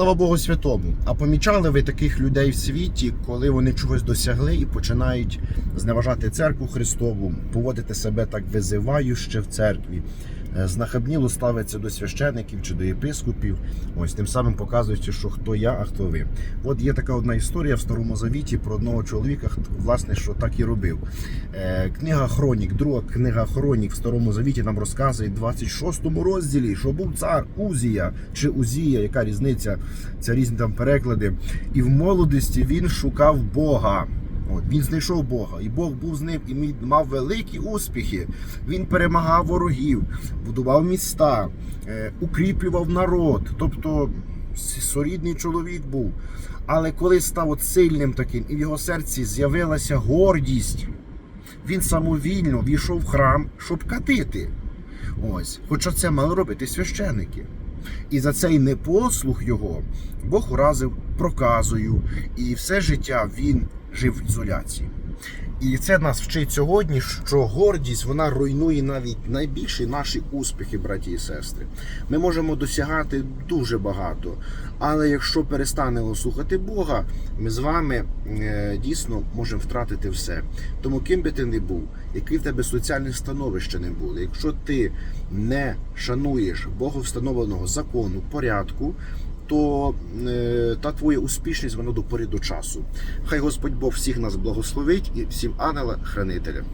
Слава Богу Святому. А помічали ви таких людей в світі, коли вони чогось досягли і починають зневажати церкву Христову, поводити себе так визивающе в церкві, знахабніло ставиться до священиків чи до єпископів, ось тим самим показуючи, що хто я, а хто ви. От є така одна історія в Старому Завіті про одного чоловіка, власне, що так і робив. Е, Книга Хронік, друга книга Хронік в Старому Завіті нам розказує в 26 розділі, що був цар Узія чи Узія, яка різниця, це різні там переклади. І в молодості він шукав Бога. Він знайшов Бога, і Бог був з ним і мій- мав великі успіхи. Він перемагав ворогів, будував міста, е, укріплював народ. Тобто с- солідний чоловік був. Але коли став от сильним таким, і в його серці з'явилася гордість, він самовільно війшов в храм, щоб катити. Ось, хоча це мали робити священики. І за цей непослух його Бог уразив проказою, і все життя він жив в ізоляції. І це нас вчить сьогодні, що гордість вона руйнує навіть найбільші наші успіхи, браті і сестри. Ми можемо досягати дуже багато, але якщо перестанемо слухати Бога, ми з вами е, дійсно можемо втратити все. Тому ким би ти не був, який в тебе соціальне становище не було, якщо ти не шануєш Боговстановленого закону, порядку, то е, та твоя успішність вона до пори до часу. Хай Господь Бог всіх нас благословить і всім ангела хранителя.